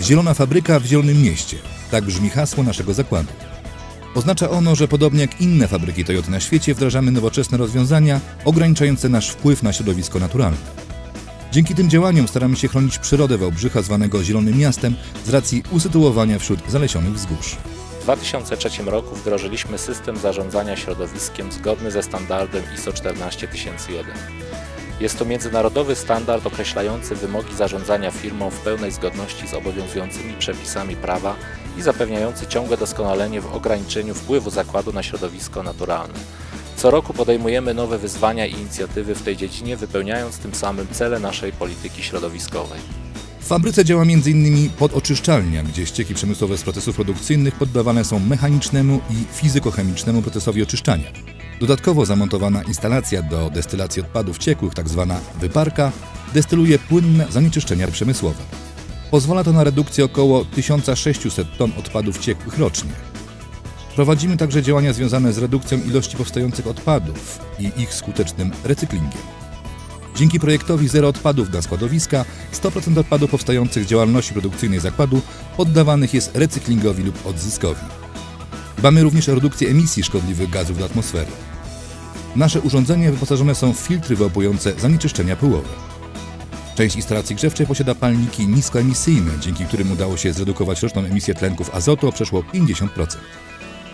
Zielona fabryka w Zielonym Mieście. Tak brzmi hasło naszego zakładu. Oznacza ono, że podobnie jak inne fabryki Toyota na świecie wdrażamy nowoczesne rozwiązania ograniczające nasz wpływ na środowisko naturalne. Dzięki tym działaniom staramy się chronić przyrodę Wałbrzycha zwanego Zielonym Miastem z racji usytuowania wśród zalesionych wzgórz. W 2003 roku wdrożyliśmy system zarządzania środowiskiem zgodny ze standardem ISO 14001. Jest to międzynarodowy standard określający wymogi zarządzania firmą w pełnej zgodności z obowiązującymi przepisami prawa i zapewniający ciągłe doskonalenie w ograniczeniu wpływu zakładu na środowisko naturalne. Co roku podejmujemy nowe wyzwania i inicjatywy w tej dziedzinie, wypełniając tym samym cele naszej polityki środowiskowej. W fabryce działa m.in. podoczyszczalnia, gdzie ścieki przemysłowe z procesów produkcyjnych poddawane są mechanicznemu i fizykochemicznemu procesowi oczyszczania. Dodatkowo zamontowana instalacja do destylacji odpadów ciekłych, tzw. wyparka, destyluje płynne zanieczyszczenia przemysłowe. Pozwala to na redukcję około 1600 ton odpadów ciekłych rocznie. Prowadzimy także działania związane z redukcją ilości powstających odpadów i ich skutecznym recyklingiem. Dzięki projektowi Zero Odpadów dla składowiska 100% odpadów powstających z działalności produkcyjnej zakładu poddawanych jest recyklingowi lub odzyskowi. Dbamy również o redukcję emisji szkodliwych gazów do atmosfery. Nasze urządzenia wyposażone są w filtry wyłapujące zanieczyszczenia pyłowe. Część instalacji grzewczej posiada palniki niskoemisyjne, dzięki którym udało się zredukować roczną emisję tlenków azotu o przeszło 50%.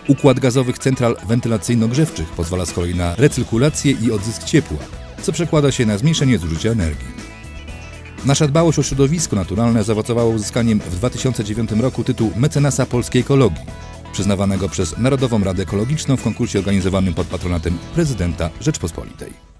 Układ gazowych central wentylacyjno-grzewczych pozwala z kolei na recyrkulację i odzysk ciepła, co przekłada się na zmniejszenie zużycia energii. Nasza dbałość o środowisko naturalne zaowocowała uzyskaniem w 2009 roku tytułu mecenasa polskiej ekologii, przyznawanego przez Narodową Radę Ekologiczną w konkursie organizowanym pod patronatem prezydenta Rzeczpospolitej.